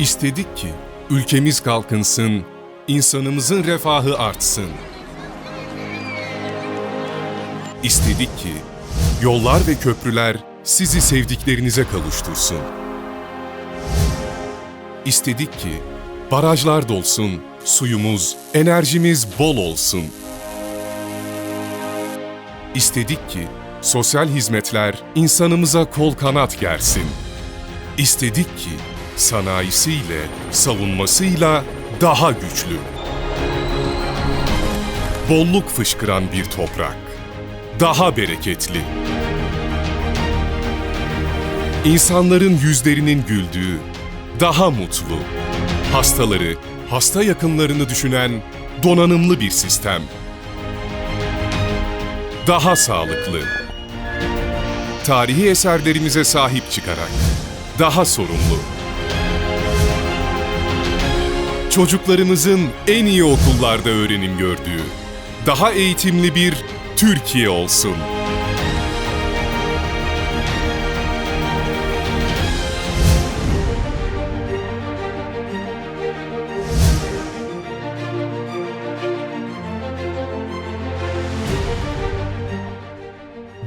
İstedik ki ülkemiz kalkınsın, insanımızın refahı artsın. İstedik ki yollar ve köprüler sizi sevdiklerinize kavuştursun. İstedik ki barajlar dolsun, suyumuz, enerjimiz bol olsun. İstedik ki sosyal hizmetler insanımıza kol kanat gersin. İstedik ki sanayisiyle, savunmasıyla daha güçlü. Bolluk fışkıran bir toprak. Daha bereketli. İnsanların yüzlerinin güldüğü, daha mutlu. Hastaları, hasta yakınlarını düşünen donanımlı bir sistem. Daha sağlıklı. Tarihi eserlerimize sahip çıkarak daha sorumlu. Çocuklarımızın en iyi okullarda öğrenim gördüğü, daha eğitimli bir Türkiye olsun.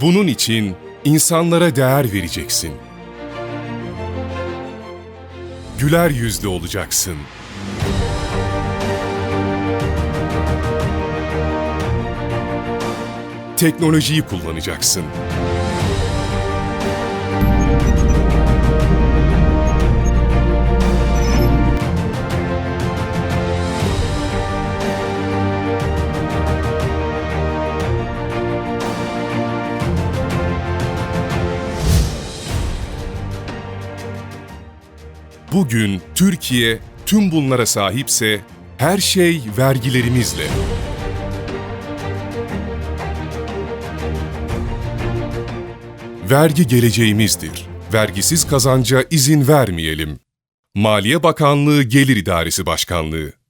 Bunun için insanlara değer vereceksin. Güler yüzlü olacaksın. Teknolojiyi kullanacaksın. Bugün Türkiye tüm bunlara sahipse her şey vergilerimizle. Vergi geleceğimizdir. Vergisiz kazanca izin vermeyelim. Maliye Bakanlığı Gelir İdaresi Başkanlığı